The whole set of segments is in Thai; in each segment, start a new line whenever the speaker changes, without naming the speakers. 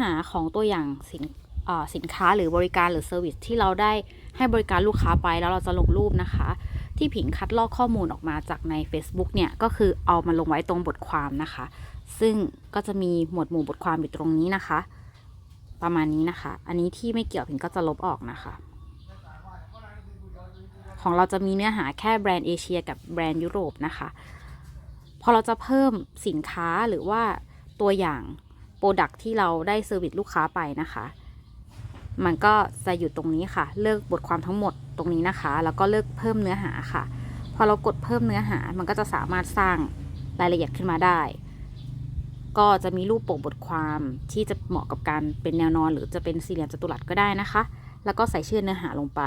หาของตัวอย่างสินสินค้าหรือบริการหรือเซอร์วิสที่เราได้ให้บริการลูกค้าไปแล้วเราจะลงรูปนะคะ ที่ผิงคัดลอกข้อมูลออกมาจากใน Facebook เนี่ยก็คือเอามาลงไว้ตรงบทความนะคะ ซึ่งก็จะมีหมวดหมู่บทความอยู่ตรงนี้นะคะ ประมาณนี้นะคะ อันนี้ที่ไม่เกี่ยวผิงก็จะลบออกนะคะ ของเราจะมีเนื้อหาแค่แบรนด์เอเชียกับแบรนด์ยุโรปนะคะพอเราจะเพิ่มสินค้าหรือว่าตัวอย่าง โปรดักที่เราได้เซอร์วิสลูกค้าไปนะคะ มันก็จะอยู่ตรงนี้ค่ะ เลือกบทความทั้งหมดตรงนี้นะคะ แล้วก็เลือกเพิ่มเนื้อหาค่ะ พอเรากดเพิ่มเนื้อหา มันก็จะสามารถสร้างรายละเอียดขึ้นมาได้ ก็จะมีรูปปกบทความที่จะเหมาะกับการเป็นแนวนอน หรือจะเป็นสี่เหลี่ยมจัตุรัสก็ได้นะคะ แล้วก็ใส่ชื่อเนื้อหาลงไป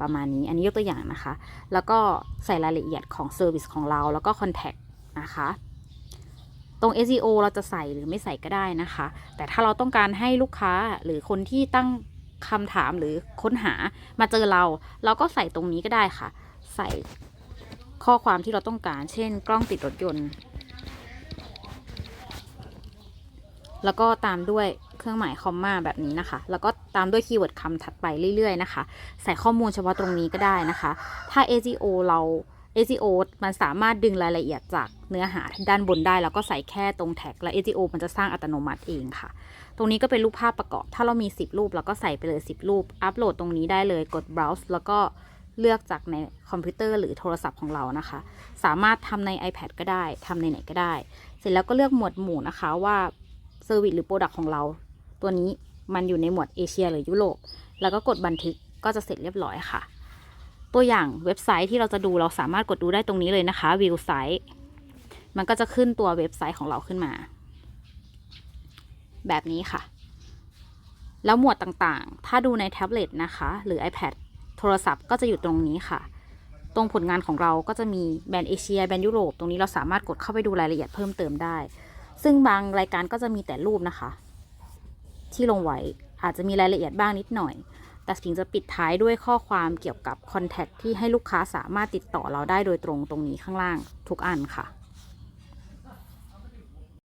ประมาณนี้ อันนี้ยกตัวอย่างนะคะ แล้วก็ใส่รายละเอียดของเซอร์วิสของเรา แล้วก็ Contact นะคะ ตรง SEO เราจะใส่หรือไม่ใส่ก็ได้นะคะ แต่ถ้าเราต้องการให้ลูกค้าหรือคนที่ตั้งคำถามหรือค้นหามาเจอเรา เราก็ใส่ตรงนี้ก็ได้ค่ะ ใส่ข้อความที่เราต้องการ เช่น กล้องติดรถยนต์ แล้วก็ตามด้วยเครื่องหมายคอมมาแบบนี้นะคะ แล้วก็ตามด้วยคีย์เวิร์ดคำถัดไปเรื่อยๆนะคะ ใส่ข้อมูลเฉพาะตรงนี้ก็ได้นะคะ ถ้า SEO เรา SEO มันสามารถดึงรายละเอียดจากเนื้อหาด้านบนได้ แล้วก็ใส่แค่ตรงแท็ก และ SEO มันจะสร้างอัตโนมัติเองค่ะ ตรงนี้ก็เป็นรูปภาพประกอบ ถ้าเรามี 10 รูปเราก็ใส่ไปเลย 10 รูป อัปโหลดตรงนี้ได้เลยกด browse แล้วก็เลือกจากในคอมพิวเตอร์หรือโทรศัพท์ของเรานะคะ สามารถทำใน iPad ก็ได้ทำในไหนก็ได้ เสร็จแล้วก็เลือกหมวดหมู่นะคะว่าเซอร์วิสหรือโปรดักต์ของเรา ตัวนี้มันอยู่ในหมวดเอเชียหรือยุโรปแล้วก็กดบันทึกก็จะเสร็จเรียบร้อยค่ะ ตัวอย่างเว็บไซต์ที่เราจะดูเราสามารถกดดูได้ตรงนี้เลยนะคะ View Site มันก็จะขึ้นตัวเว็บไซต์ของเราขึ้นมา แบบนี้ค่ะ แล้วหมวดต่างๆ ถ้าดูในแท็บเล็ตนะคะ หรือ iPad โทรศัพท์ก็จะอยู่ตรงนี้ค่ะ ตรงผลงานของเราก็จะมีแบรนด์เอเชียแบรนด์ยุโรปตรงนี้เราสามารถกดเข้าไปดูรายละเอียดเพิ่มเติมได้ ซึ่งบางรายการก็จะมีแต่รูปนะคะ ที่ลงไว้อาจจะมีรายละเอียดบ้างนิดหน่อย แต่ถิงจะปิดท้ายด้วยข้อความเกี่ยวกับคอนแทคที่ให้ลูกค้าสามารถติดต่อเราได้โดยตรงตรงนี้ข้างล่างทุกอันค่ะ